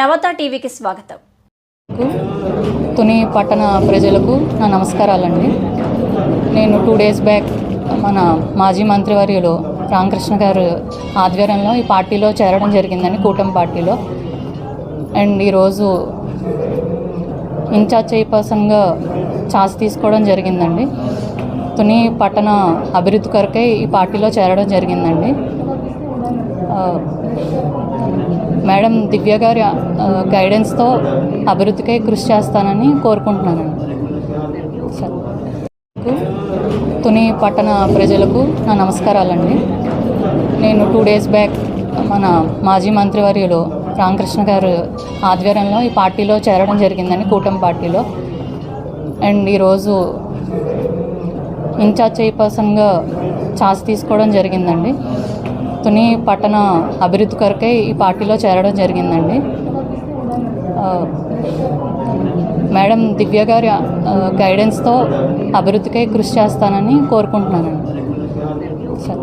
నవత టీవీకి స్వాగతం. తుని పట్టణ ప్రజలకు నా నమస్కారాలండి. నేను టూ డేస్ బ్యాక్ మన మాజీ మంత్రివర్యులు రామకృష్ణ గారు ఆధ్వర్యంలో ఈ పార్టీలో చేరడం జరిగిందని కూటమి పార్టీలో. అండ్ ఈరోజు ఇన్ఛార్జ్ చైర్పర్సన్గా ఛార్జ్ తీసుకోవడం జరిగిందండి. తుని పట్టణ అభివృద్ధి కొరకై ఈ పార్టీలో చేరడం జరిగిందండి. మేడం దివ్య గారి గైడెన్స్తో అభివృద్ధికై కృషి చేస్తానని కోరుకుంటున్నానండి. సార్. తుని పట్టణ ప్రజలకు నా నమస్కారాలండి. నేను టూ డేస్ బ్యాక్ మన మాజీ మంత్రివర్యులు రామకృష్ణ గారు ఆధ్వర్యంలో ఈ పార్టీలో చేరడం జరిగిందండి కూటమి పార్టీలో. అండ్ ఈరోజు ఇన్ఛార్జ్ చైర్పర్సన్గా ఛార్జ్ తీసుకోవడం జరిగిందండి. తుని పట్టణ అభివృద్ధి కొరకై ఈ పార్టీలో చేరడం జరిగిందండి. మేడం దివ్య గారి గైడెన్స్తో అభివృద్ధికై కృషి చేస్తానని కోరుకుంటున్నానండి. సరే.